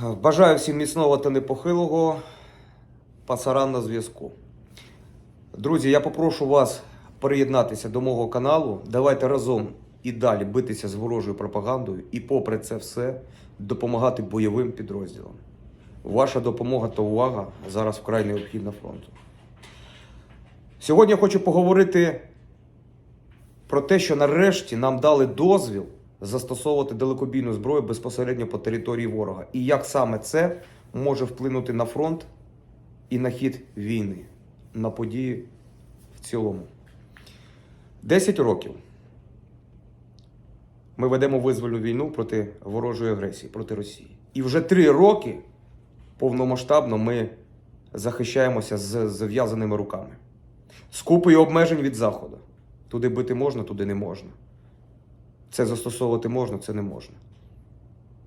Бажаю всім міцного та непохилого. Пасаран на зв'язку. Друзі, я попрошу вас приєднатися до мого каналу. Давайте разом і далі битися з ворожою пропагандою і, попри це все, допомагати бойовим підрозділам. Ваша допомога та увага зараз вкрай необхідна фронту. Сьогодні я хочу поговорити про те, що нарешті нам дали дозвіл застосовувати далекобійну зброю безпосередньо по території ворога. І як саме це може вплинути на фронт і на хід війни, на події в цілому. 10 років ми ведемо визвольну війну проти ворожої агресії, проти Росії. І вже 3 роки повномасштабно ми захищаємося з зав'язаними руками. З купою обмежень від Заходу. Туди бити можна, туди не можна. Це застосовувати можна, це не можна.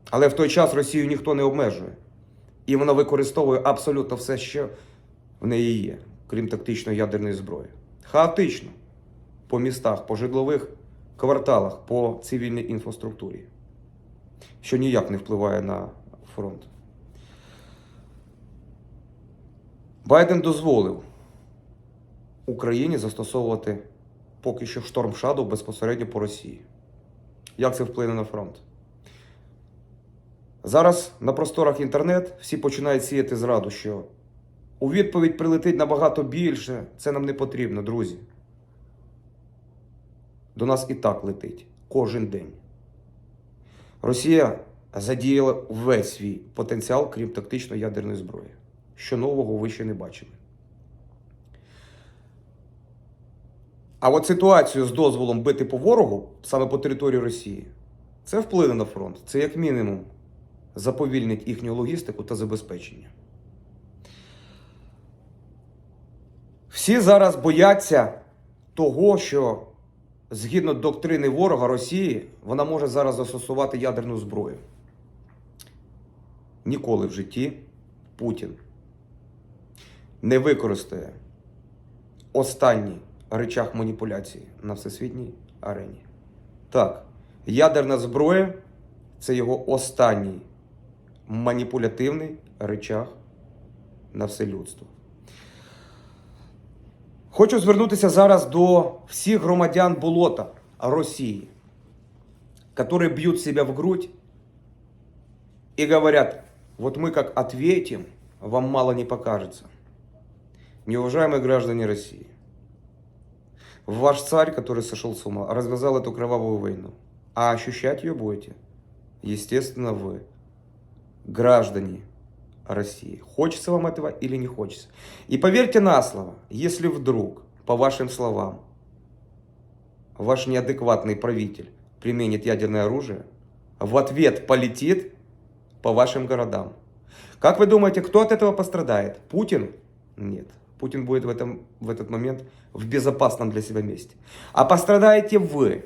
Але в той час Росію ніхто не обмежує. І вона використовує абсолютно все, що в неї є, крім тактичної ядерної зброї. Хаотично. По містах, по житлових кварталах, по цивільній інфраструктурі, що ніяк не впливає на фронт. Байден дозволив Україні застосовувати поки що шторм Shadow безпосередньо по Росії. Як це вплине на фронт? Зараз на просторах інтернет всі починають сіяти зраду, що у відповідь прилетить набагато більше, це нам не потрібно, друзі. До нас і так летить кожен день. Росія задіяла весь свій потенціал, крім тактичної ядерної зброї. Що нового ви ще не бачили. А от ситуацію з дозволом бити по ворогу саме по території Росії, це вплине на фронт. Це як мінімум заповільнить їхню логістику та забезпечення. Всі зараз бояться того, що згідно доктрини ворога Росії, вона може зараз застосувати ядерну зброю. Ніколи в житті Путін не використає останній речах маніпуляції на всесвітній арені. Так, ядерна зброя це його останній маніпулятивний речах на все людство. Хочу звернутися зараз до всіх громадян болота Росії, которые бьют себя в грудь и говорят, вот мы как ответим, вам мало не покажется. Неуважаемые граждане России, Ваш царь, который сошел с ума, развязал эту кровавую войну. А ощущать ее будете, естественно, вы, граждане России. Хочется вам этого или не хочется. И поверьте на слово, если вдруг, по вашим словам, ваш неадекватный правитель применит ядерное оружие, в ответ полетит по вашим городам. Как вы думаете, кто от этого пострадает? Путин? Нет. Путин будет в, этом, в этот момент в безопасном для себя месте. А пострадаете вы,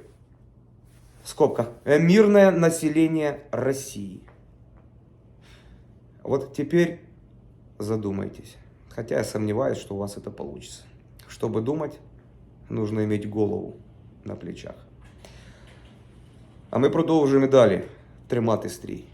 в скобках, э, мирное население России. Вот теперь задумайтесь. Хотя я сомневаюсь, что у вас это получится. Чтобы думать, нужно иметь голову на плечах. А ми продовжуємо і далі тримати стрій.